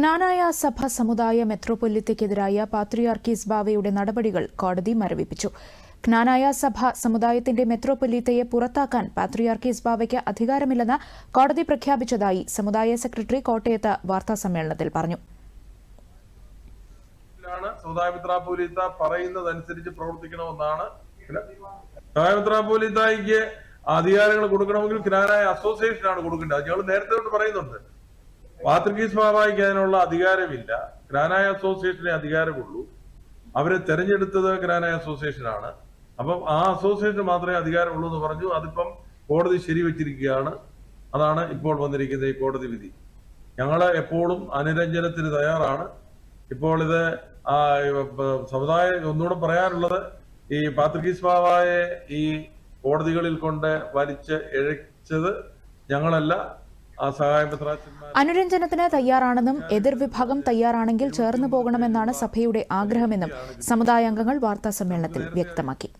ജ്ഞാനായ സഭ സമുദായ മെത്രോപൊലിത്തയ്ക്കെതിരായ പാത്രിയാർക്കീസ് ബാവയുടെ നടപടികൾ കോടതി മരവിപ്പിച്ചു. ജ്ഞാനായ സഭ സമുദായത്തിന്റെ മെത്രോപൊലീത്തയെ പുറത്താക്കാൻ പാത്രിയാർക്കീസ് ബാവയ്ക്ക് അധികാരമില്ലെന്ന് കോടതി പ്രഖ്യാപിച്ചതായി സമുദായ സെക്രട്ടറി കോട്ടയത്ത് വാർത്താസമ്മേളനത്തിൽ പറഞ്ഞു. പറയുന്നതനുസരിച്ച് പ്രവർത്തിക്കണമെന്നാണ്. അധികാരങ്ങൾ കൊടുക്കണമെങ്കിൽ അസോസിയേഷനാണ് കൊടുക്കേണ്ടത്. ഞങ്ങൾ നേരത്തെ തൊട്ട് പറയുന്നുണ്ട്. പാത്രികീസ് ബാബായിക്ക് അതിനുള്ള അധികാരമില്ല. ഗ്രാനായ അസോസിയേഷനെ അധികാരമുള്ളൂ. അവരെ തെരഞ്ഞെടുത്തത് ഗ്രാനായ അസോസിയേഷനാണ്. അപ്പം ആ അസോസിയേഷന് മാത്രമേ അധികാരമുള്ളൂ എന്ന് പറഞ്ഞു. അതിപ്പം കോടതി ശരിവെച്ചിരിക്കുകയാണ്. അതാണ് ഇപ്പോൾ വന്നിരിക്കുന്ന ഈ കോടതി വിധി. ഞങ്ങൾ എപ്പോഴും അനുരഞ്ജനത്തിന് തയ്യാറാണ്. ഇപ്പോൾ ഇത് സമുദായം ഒന്നുകൂടെ പറയാനുള്ളത് ഈ പാത്രികീസ് ബാബായെ ഈ കോടതികളിൽ കൊണ്ട് വലിച്ച് ഇഴച്ചത് ഞങ്ങളല്ല. അനുരഞ്ജനത്തിന് തയ്യാറാണെന്നും എതിർവിഭാഗം തയ്യാറാണെങ്കിൽ ചേർന്നു പോകണമെന്നാണ് സഭയുടെ ആഗ്രഹമെന്നും സമുദായാംഗങ്ങൾ വാർത്താസമ്മേളനത്തിൽ വ്യക്തമാക്കി.